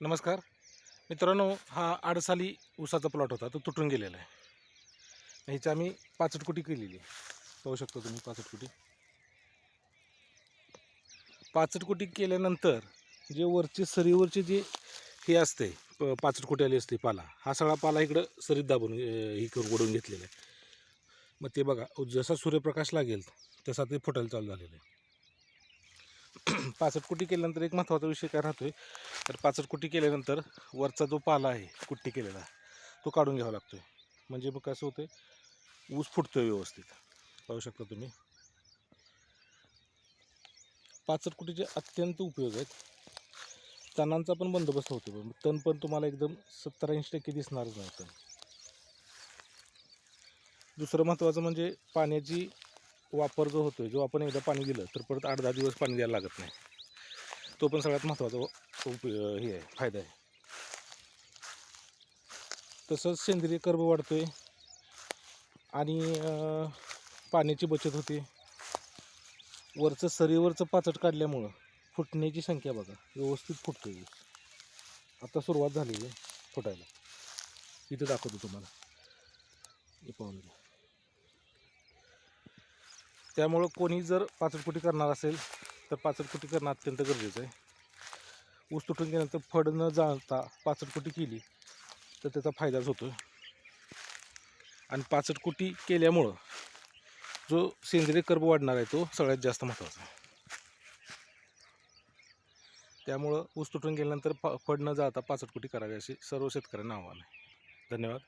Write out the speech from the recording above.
नमस्कार. मित्रांनो हा आडसाली ऊसाचा प्लॉट होता तो तुटून गेलेला आहे. ह्याची आम्ही पाचट कुटी केलेली. आहे पाहू शकता तुम्ही पाचट कुटी पाचट कुटी केल्यानंतर जे वरचे सरीवरचे जे हे असते पाचट कुटी आली असते पाला हा सगळा पाला इकडं सरीत दाबून ही हे करून ओढून घेतलेला आहे. मग ते बघा जसा सूर्यप्रकाश लागेल तसा ते फुटायला चालू झालेलं आहे. पाचट कुटी केल्यानंतर एक महत्त्वाचा विषय काय राहतोय? तर पाचट कुटी केल्यानंतर वरचा जो पाला आहे कुट्टी केलेला तो काढून घ्यावा लागतोय. म्हणजे मग कसं होतंय? ऊस फुटतोय व्यवस्थित. पाहू शकता तुम्ही. पाचट कुटीचे अत्यंत उपयोग आहेत. तणांचा पण बंदोबस्त होतो पण तण पण तुम्हाला एकदम सत्तर ऐंशी टक्के दिसणारच नाही तण. दुसरं महत्त्वाचं म्हणजे पाण्याची वापर जो आहे जो आपण एकदा पाणी दिलं तर परत आठ दहा दिवस पाणी द्यायला लागत नाही. तो पण सगळ्यात महत्त्वाचा उपयोग हे आहे फायदा आहे. तसंच सेंद्रिय कर्ब वाढतो आहे आणि पाण्याची बचत होते. वरचं सरीवरचं पाचट काढल्यामुळं फुटण्याची संख्या बघा व्यवस्थित फुटतो ऊस. आता सुरुवात झालेली आहे फुटायला. इथं दाखवतो तुम्हाला. हे पाहून घ्या. त्यामुळं कोणी जर पाचटकुटी करणार असेल तर पाचटकुटी करणं अत्यंत गरजेचं आहे. ऊस तुटून गेल्यानंतर फड न जाळता पाचटकुटी केली तर त्याचा फायदाच होतो आणि पाचटकुटी केल्यामुळं जो सेंद्रिय कर्ब वाढणार आहे तो सगळ्यात जास्त महत्त्वाचा आहे. त्यामुळं ऊस तुटून गेल्यानंतर फ फड न जाता पाचटकुटी करावी अशी सर्व शेतकऱ्यांना आव्हान आहे. धन्यवाद.